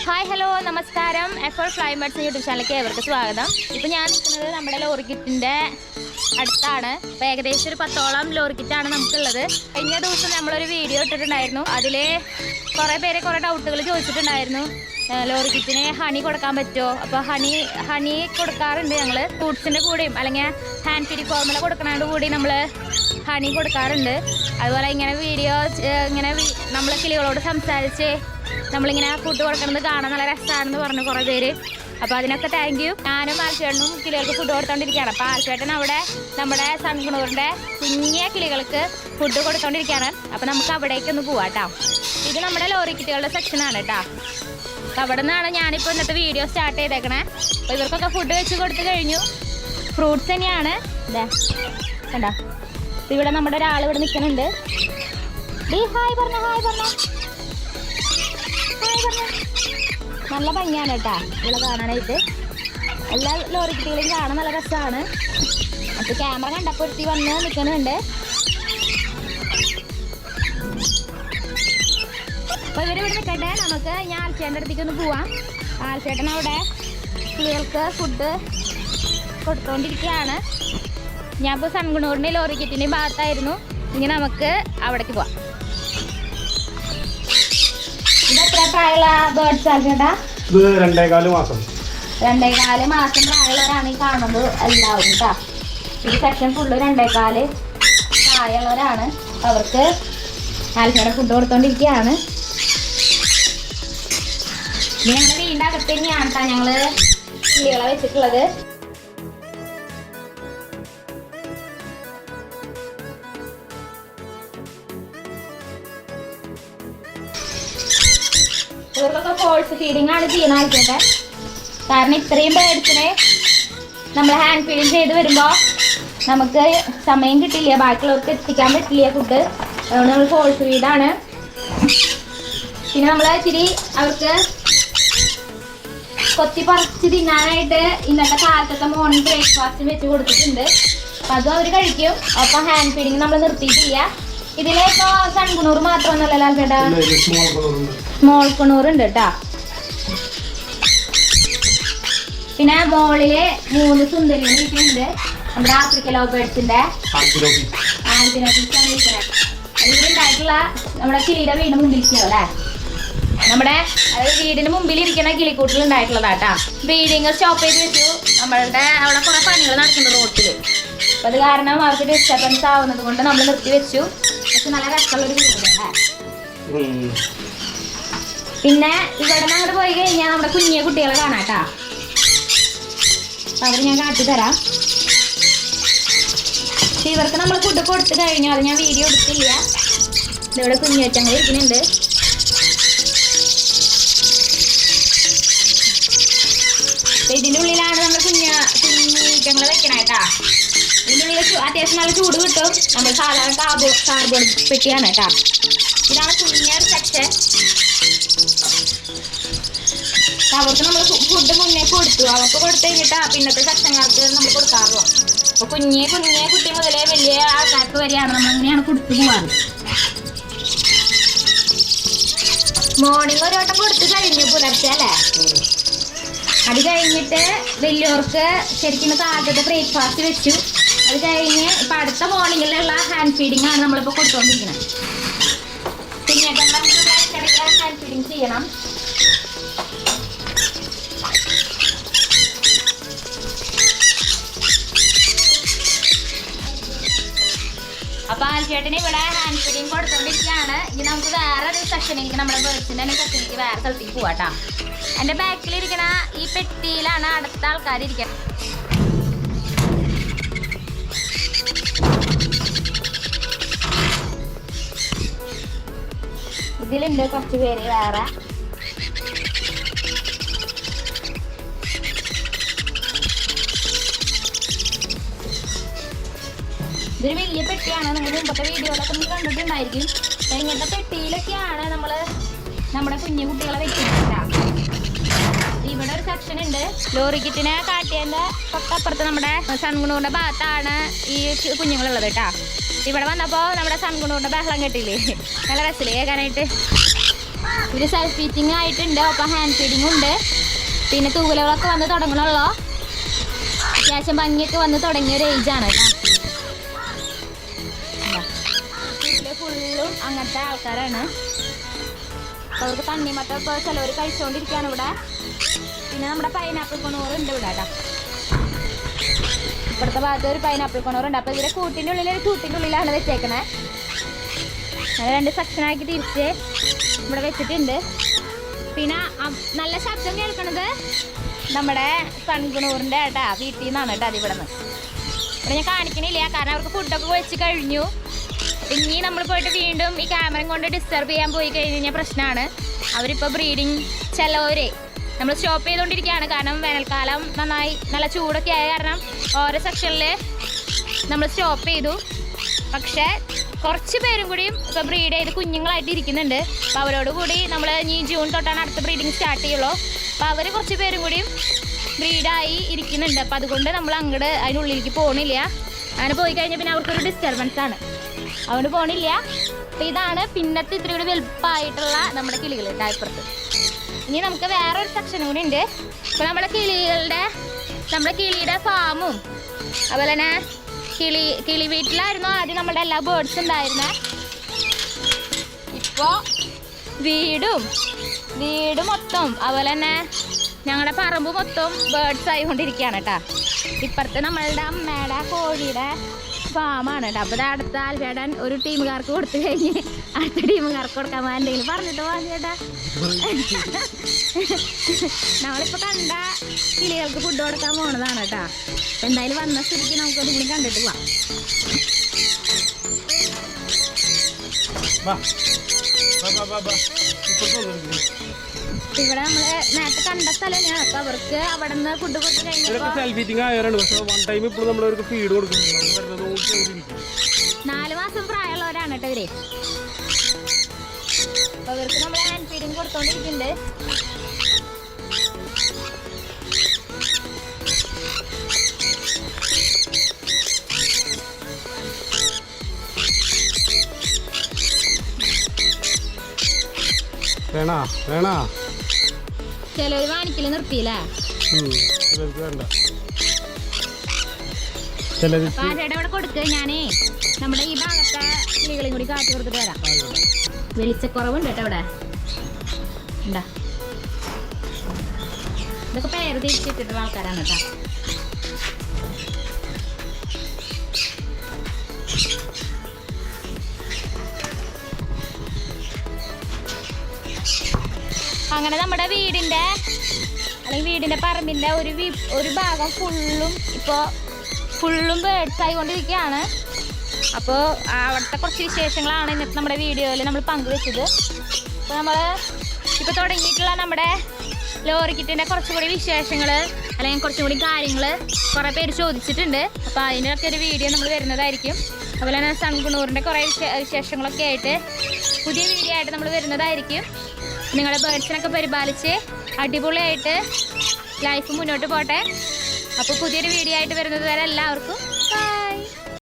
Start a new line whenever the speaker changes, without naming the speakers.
Hi hello നമസ്കാരം. എഫോർ ഫ്ലൈമേഡ്സ് YouTube ചാനലിലേക്ക് ഏവർക്ക് സ്വാഗതം. ഇപ്പം ഞാൻ നിൽക്കുന്നത് നമ്മുടെ ലോറിക്കിറ്റിന്റെ അടുത്താണ്. അപ്പോൾ ഏകദേശം ഒരു പത്തോളം ലോറിക്കിറ്റാണ് നമുക്കുള്ളത്. കഴിഞ്ഞ ദിവസം നമ്മളൊരു വീഡിയോ ഇട്ടിട്ടുണ്ടായിരുന്നു. അതിൽ കുറേ പേരെ കുറേ ഡൗട്ടുകൾ ചോദിച്ചിട്ടുണ്ടായിരുന്നു. ലോറിക്കിറ്റിന് ലോറി കിറ്റിന് ഹണി കൊടുക്കാൻ പറ്റുമോ? അപ്പോൾ ഹണി ഹണി കൊടുക്കാറുണ്ട് ഞങ്ങൾ ഫ്രൂട്ട്സിന്റെ കൂടെയും അല്ലെങ്കിൽ ഹാൻഡ് ഫീഡ് ഫോർമുല കൊടുക്കുന്നതിന്റെ കൂടി നമ്മൾ ഹണി കൊടുക്കാറുണ്ട്. അതുപോലെ ഇങ്ങനെ വീഡിയോ ഇങ്ങനെ നമ്മൾ കിളികളോട് സംസാരിച്ച് നമ്മളിങ്ങനെ ഫുഡ് കൊടുക്കുന്നത് കാണാൻ നല്ല രസമാണെന്ന് പറഞ്ഞു കുറേ പേര്. അപ്പോൾ അതിനൊക്കെ താങ്ക് യു ഞാനും ആൽച്ചേട്ടനും കിളികൾക്ക് ഫുഡ് കൊടുത്തോണ്ടിരിക്കുകയാണ്. അപ്പോൾ ആൽച്ചേട്ടൻ അവിടെ നമ്മുടെ സൺകുണൂറിന്റെ കുഞ്ഞിയ കിളികൾക്ക് ഫുഡ് കൊടുത്തോണ്ടിരിക്കുകയാണ്. അപ്പോൾ നമുക്ക് അവിടേക്ക് ഒന്ന് പോവാം കേട്ടോ ഇത് നമ്മുടെ ലോറി കിറ്റുകളുടെ സെക്ഷനാണ് കേട്ടോ അപ്പോൾ അവിടെ നിന്നാണ് ഞാനിപ്പോൾ ഇന്നത്തെ വീഡിയോ സ്റ്റാർട്ട് ചെയ്തേക്കണേ. അപ്പോൾ ഇവർക്കൊക്കെ ഫുഡ് വെച്ച് കൊടുത്തു കഴിഞ്ഞു. ഫ്രൂട്ട്സ് തന്നെയാണ്. ഇതാ കണ്ടോ? ഇവിടെ നമ്മുടെ ഒരാൾ ഇവിടെ നിൽക്കുന്നുണ്ട്. ഡീ ഹായ് പറഞ്ഞ ഹായ് പറഞ്ഞ. നല്ല ഭംഗിയാണ് കേട്ടാ. ഇവിടെ കാണാനായിട്ട്. എല്ലാ ലോറി കുട്ടികളും കാണാൻ നല്ല രസമാണ്. അപ്പോൾ ക്യാമറ കണ്ടപ്പോൾ വന്ന് നിൽക്കുന്നുണ്ട് അപ്പോൾ ഇവരിവിടെ നിൽക്കട്ടെ നമുക്ക് ഞാൻ ആൽച്ചേട്ടന്റെ അടുത്തേക്ക് ഒന്ന് പോവാം. ആൽച്ചേട്ടൻ അവിടെ കുട്ടികൾക്ക് ഫുഡ് കൊടുത്തോണ്ടിരിക്കുകയാണ്. ഞാൻ ഇപ്പോൾ സൺഗുണൂറിന്റെ ലോറി കിറ്റിന്റെ ഭാഗത്തായിരുന്നു. ഇനി നമുക്ക് അവിടേക്ക് പോവാം. എത്ര പ്രായമുള്ള ബേർഡ്സ് ആണ്
ഇത് രണ്ടേകാൽ മാസം.
രണ്ടേകാൽ മാസം പ്രായമുള്ളവരാണ് ഈ കാണുന്നത് എല്ലാവരും കേട്ടോ ഈ സെക്ഷൻ ഫുള്ള് രണ്ടേകാൽ പ്രായമുള്ളവരാണ്. അവർക്ക് ആൽഫയുടെ ഫുഡ് കൊടുത്തോണ്ടിരിക്കുകയാണ് ഞങ്ങൾ വീടിന്റെ അകത്ത് തന്നെയാണ് കേട്ടോ ഞങ്ങൾ കിളികളെ വെച്ചിട്ടുള്ളത്. ഇവർക്കൊക്കെ ഫോൾസ് ഫീഡിംഗ് ആണ് ചെയ്യുന്ന ആൾക്കാരുടെ കാരണം ഇത്രയും ബേഡ്സിനെ നമ്മൾ ഹാൻഡ് ഫീഡിങ് ചെയ്ത് വരുമ്പോൾ നമുക്ക് സമയം കിട്ടില്ല ബാക്കിയുള്ളവർക്ക് എത്തിക്കാൻ പറ്റില്ല ഫുഡ് അതുകൊണ്ട് നമ്മൾ ഫോൾസ് ഫീഡാണ് പിന്നെ നമ്മൾ ഇച്ചിരി അവർക്ക് കൊത്തി പറിച്ച് തിന്നാനായിട്ട് ഇന്നത്തെ കാലത്തൊക്കെ മോർണിംഗ് ബ്രേക്ക്ഫാസ്റ്റ് വെച്ച് കൊടുത്തിട്ടുണ്ട്. അപ്പം അതും അവർ കഴിക്കും. അപ്പം ഹാൻഡ് ഫീഡിങ് നമ്മൾ നിർത്തിയിട്ടില്ല. ഇതിലിപ്പോൾ സൺകുണൂർ
ഇത് ഉണ്ട്.
സ്മോൾ കുണൂർ ഉണ്ട് കേട്ടാ പിന്നെ മോളിൽ മൂന്ന് സുന്ദരി ഉണ്ട്. നമ്മുടെ ആഫ്രിക്ക ലോബേഡ്സിന്റെ
ആന്റിലോപ്പി.
ഉണ്ടായിട്ടുള്ള നമ്മുടെ കിളിയുടെ വീടിന് മുമ്പിൽ ഇരിക്കുകയോ അല്ലേ? നമ്മുടെ വീടിന് മുമ്പിൽ ഇരിക്കുന്ന കിളിക്കൂട്ടിൽ ഉണ്ടായിട്ടുള്ളതാട്ടാ ബ്രീഡിങ് സ്റ്റോപ്പ് ചെയ്ത് വെച്ചു. നമ്മളുടെ അവിടെ കുറെ പണികൾ നടക്കുന്നുണ്ട് റോട്ടിൽ അപ്പൊ അത് കാരണം അവർക്ക് ഡിസ്റ്റർബൻസ് ആവുന്നത് കൊണ്ട് നമ്മൾ നിർത്തി വെച്ചു. പക്ഷെ നല്ല രസമുള്ള ഒരു പിന്നെ ഇവിടെ നിന്ന് അങ്ങോട്ട് പോയി കഴിഞ്ഞാൽ നമ്മുടെ കുഞ്ഞിയ കുട്ടികളെ കാണാട്ടാ. അവർ ഞാൻ കാട്ടി തരാം. ഇവർക്ക് നമ്മൾ ഫുഡ് കൊടുത്തു കഴിഞ്ഞു അത് ഞാൻ വീഡിയോ എടുത്തില്ല. ഇവിടെ കുഞ്ഞേറ്റങ്ങൾ ഇരിക്കുന്നുണ്ട്. അത്യാവശ്യം നല്ല ചൂട് കിട്ടും. നമ്മൾ സാധാരണ കാർബോ കാർബോൺ പെട്ടിയാണ് കേട്ടോ. ഇതാണ് കുഞ്ഞ സെക്ഷൻ അവർക്ക് നമ്മൾ ഫുഡ് മുന്നേ കൊടുത്തു. അവർക്ക് കൊടുത്തു കഴിഞ്ഞിട്ടാ പിന്നത്തെ സെക്ഷൻകാർക്ക് നമ്മൾ കൊടുക്കാറുള്ളൂ അപ്പൊ കുഞ്ഞേ കുഞ്ഞേ കുട്ടി മുതലേ വലിയ ആൾക്കാർക്ക് വരെയാണ് നമ്മൾ അങ്ങനെയാണ് കൊടുത്തു പോവാറ്. മോർണിംഗ് ഒരു വട്ടം കൊടുത്തു കഴിഞ്ഞു പുലർച്ചെ അല്ലേ. അത് കഴിഞ്ഞിട്ട് വലിയവർക്ക് ശരിക്കും ആദ്യത്തെ ബ്രേക്ക്ഫാസ്റ്റ് വെച്ചു. അത് കഴിഞ്ഞ് ഇപ്പൊ അടുത്ത മോർണിംഗിലുള്ള ഹാൻഡ് ഫീഡിംഗ് ആണ് നമ്മളിപ്പോ കൊടുത്തോണ്ടിരിക്കുന്നത് പിന്നെ ഹാൻഡ് ഫീഡിംഗ് ചെയ്യണം. അപ്പൊ ആൽച്ചേട്ടന് ഇവിടെ ഹാൻഡ് ഫീഡിങ് കൊടുത്തോണ്ടിരിക്കുകയാണ് ഇനി നമുക്ക് വേറെ ഒരു സെക്ഷനിലേക്ക് നമ്മുടെ ബേർഡ്സിന്റെ തന്നെ സെക്ഷനിലേക്ക് വേറെ സ്ഥലത്തേക്ക് പോവാട്ടാ. എന്റെ ബാക്കിലിരിക്കണ ഈ പെട്ടിയിലാണ് അടുത്ത ആൾക്കാർ ഇരിക്കുന്നത് ഇതിലുണ്ട് കുറച്ച് പേര് വേറെ. ഇതൊരു വലിയ പെട്ടിയാണ്. നിങ്ങൾ മുമ്പത്തെ വീഡിയോയിലൊക്കെ നിങ്ങൾ കണ്ടിട്ടുണ്ടായിരിക്കും. ഇങ്ങനത്തെ പെട്ടിയിലൊക്കെയാണ് നമ്മൾ നമ്മുടെ കുഞ്ഞു കുട്ടികളെ വെക്കുന്നത്. സെക്ഷൻ ഉണ്ട്. ലോറി കിറ്റിനെ കാട്ടിയതിന്റെ തൊട്ടപ്പുറത്ത് നമ്മുടെ സൺകുണൂറിന്റെ ഭാഗത്താണ് ഈ കുഞ്ഞുങ്ങളുള്ളത് കേട്ടാ. ഇവിടെ വന്നപ്പോ നമ്മുടെ സൺകുണൂറിന്റെ ബഹളം കെട്ടില്ലേ? നല്ല രസത്തിൽ കേൾക്കാനായിട്ട്. ഒരു സെൽഫ് ഫീറ്റിംഗ് ആയിട്ടുണ്ട് ഒപ്പം ഹാൻഡ് ഫീഡിംഗ് ഉണ്ട്. പിന്നെ തൂവലുകളൊക്കെ വന്ന് തുടങ്ങണുള്ളൂ അത്യാവശ്യം ഭംഗിയൊക്കെ വന്ന് തുടങ്ങിയ ഒരു ഏജാണ് വീട്ടിൽ ഫുള്ളും അങ്ങനത്തെ ആൾക്കാരാണ്. അവർക്ക് തണ്ണിമത്തം മറ്റൊക്കെ ചിലവർ കഴിച്ചുകൊണ്ടിരിക്കുകയാണ് ഇവിടെ. പിന്നെ നമ്മുടെ പൈനാപ്പിൾ കൊണോറും ഉണ്ട് ഇവിടെ കേട്ടോ. ഇപ്പുറത്തെ ഭാഗത്ത് ഒരു പൈനാപ്പിൾ കൊണോറുണ്ട് അപ്പോൾ ഇവരെ കൂട്ടിന്റെ ഉള്ളിൽ ഒരു കൂട്ടിന്റെ ഉള്ളിലാണ് വെച്ചേക്കണേ. അങ്ങനെ രണ്ട് സെക്ഷനാക്കി തിരിച്ച് ഇവിടെ വെച്ചിട്ടുണ്ട്. പിന്നെ നല്ല ശബ്ദം കേൾക്കണത് നമ്മുടെ സൺകുണൂറിന്റെ ഏട്ടാ വീട്ടിൽ നിന്നാണ് കേട്ടോ അത് ഇവിടെ നിന്ന് ഇവിടെ ഞാൻ കാണിക്കണില്ല കാരണം അവർക്ക് ഫുഡൊക്കെ വെച്ച് കഴിഞ്ഞു. ഇനി നമ്മൾ പോയിട്ട് വീണ്ടും ഈ ക്യാമറ കൊണ്ട് ഡിസ്റ്റർബ് ചെയ്യാൻ പോയി കഴിഞ്ഞ് കഴിഞ്ഞാൽ പ്രശ്നമാണ്. അവരിപ്പോൾ ബ്രീഡിങ് ചിലവരെ നമ്മൾ സ്റ്റോപ്പ് ചെയ്തുകൊണ്ടിരിക്കുകയാണ് കാരണം വേനൽക്കാലം നന്നായി നല്ല ചൂടൊക്കെ ആയ കാരണം ഓരോ സെക്ഷനിൽ നമ്മൾ സ്റ്റോപ്പ് ചെയ്തു. പക്ഷേ കുറച്ച് പേരും കൂടിയും ഇപ്പോൾ ബ്രീഡ് ചെയ്ത് കുഞ്ഞുങ്ങളായിട്ട് ഇരിക്കുന്നുണ്ട്. അപ്പോൾ അവരോട് കൂടി നമ്മൾ ഇനി ജൂൺ തൊട്ടാണ് അടുത്ത ബ്രീഡിങ് സ്റ്റാർട്ട് ചെയ്യുള്ളൂ. അപ്പോൾ അവർ കുറച്ച് പേരും കൂടിയും ബ്രീഡായി ഇരിക്കുന്നുണ്ട്. അപ്പോൾ അതുകൊണ്ട് നമ്മൾ അങ്ങോട്ട് അതിനുള്ളിലേക്ക് പോകണില്ല അങ്ങനെ പോയി കഴിഞ്ഞാൽ പിന്നെ അവർക്കൊരു ഡിസ്റ്റർബൻസ് ആണ്. അതുകൊണ്ട് പോകണില്ല അപ്പോൾ ഇതാണ് പിന്നത്തെ ഇത്തിരി കൂടി വലുപ്പമായിട്ടുള്ള നമ്മുടെ കിളികൾ ഡയപ്പുറത്ത് ഇനി നമുക്ക് ഒരു സെക്ഷനും കൂടി ഉണ്ട്. ഇപ്പോൾ നമ്മുടെ കിളികളുടെ നമ്മുടെ കിളിയുടെ ഫാമും അതുപോലെ തന്നെ കിളി കിളി വീട്ടിലായിരുന്നു ആദ്യം നമ്മുടെ എല്ലാ ബേർഡ്സ് ഉണ്ടായിരുന്നത് ഇപ്പോ വീടും വീട് മൊത്തം അതുപോലെ തന്നെ ഞങ്ങളുടെ പറമ്പ് മൊത്തം ബേർഡ്സ് ആയിക്കൊണ്ടിരിക്കുകയാണ് കേട്ടോ. ഇപ്പുറത്ത് നമ്മളുടെ അമ്മയുടെ കോഴിയുടെ ഫാമാണ് കേട്ടോ അപ്പോൾ ഇത് ഒരു ടീമുകാർക്ക് കൊടുത്തു കഴിഞ്ഞ് അടുത്ത ടീമുകാർക്ക് കൊടുക്കാൻ എന്തെങ്കിലും പറഞ്ഞിട്ട് പോകാൻ ചേട്ടാ നമ്മളിപ്പോൾ കണ്ട കിളികൾക്ക് ഫുഡ് കൊടുക്കാൻ പോണതാണ് കേട്ടോ എന്തായാലും വന്ന സ്ഥിതിക്ക് നമുക്ക് ഒന്നുകൂടി കൂടി കണ്ടിട്ട് പോവാം. ഇവിടെ നമ്മൾ നേരത്തെ കണ്ട സ്ഥലം തന്നെയാണ് അവർക്ക് അവിടെ നിന്ന് ഫുഡ് കൊടുത്തു
ഇവരൊക്കെ
കഴിഞ്ഞപ്പോൾ
സെൽഫ് ഫീറ്റിംഗ് ആയവരാണ്. പക്ഷെ വൺ ടൈം ഇപ്പോൾ നമ്മൾ അവർക്ക് ഫീഡ് കൊടുക്കുന്നുണ്ട്.
നാല് മാസം പ്രായമുള്ളവരാണ് കേട്ടോ ഇവർ. അപ്പൊ ഇവർക്ക് നമ്മൾ ഹാൻഡ് ഫീഡിങ് കൊടുത്തോണ്ടിരിക്കുന്നുണ്ട്.
വേണാ വേണാ.
ചിലവര് വാണിക്കൽ നിർത്തിയില്ലേ? ആരുടെ ഇവിടെ കൊടുക്കുക ഞാനേ. നമ്മുടെ ഈ ഭാഗത്തെ കിളികളും കൂടി കാട്ടി കൊടുത്തിട്ട് വരാം. വെളിച്ചക്കുറവുണ്ട് കേട്ടോ ഇവിടെ. ഉണ്ടാ ഇതൊക്കെ പേര് തിരിച്ചിട്ടിട്ടുള്ള ആൾക്കാരാണ് കേട്ടോ. അങ്ങനെ നമ്മുടെ വീടിന്റെ അല്ലെങ്കിൽ വീടിന്റെ പറമ്പിന്റെ ഒരു ഒരു ഭാഗം ഫുള്ളും ഇപ്പോൾ ഫുള്ളും ബേഡ്സ് ആയിക്കൊണ്ടിരിക്കുകയാണ്. അപ്പോൾ അവിടുത്തെ കുറച്ച് വിശേഷങ്ങളാണ് ഇന്നത്തെ നമ്മുടെ വീഡിയോയിൽ നമ്മൾ പങ്കുവെച്ചത്. അപ്പോൾ നമ്മൾ ഇപ്പോൾ തുടങ്ങിയിട്ടുള്ള നമ്മുടെ ലോറി കിറ്റിന്റെ കുറച്ചും കൂടി വിശേഷങ്ങൾ അല്ലെങ്കിൽ കുറച്ചും കൂടി കാര്യങ്ങൾ കുറേ പേര് ചോദിച്ചിട്ടുണ്ട്. അപ്പോൾ അതിന്റെയൊക്കെ ഒരു വീഡിയോ നമ്മൾ വരുന്നതായിരിക്കും. അതുപോലെ തന്നെ സൺകുണൂറിന്റെ കുറേ വിശേഷങ്ങളൊക്കെ ആയിട്ട് പുതിയ വീഡിയോ ആയിട്ട് നമ്മൾ വരുന്നതായിരിക്കും. നിങ്ങളുടെ ബേഡ്സിനൊക്കെ പരിപാലിച്ച് അടിപൊളിയായിട്ട് ലൈഫ് മുന്നോട്ട് പോട്ടെ. അപ്പോൾ പുതിയൊരു വീഡിയോ ആയിട്ട് വരുന്നത് വരെ എല്ലാവർക്കും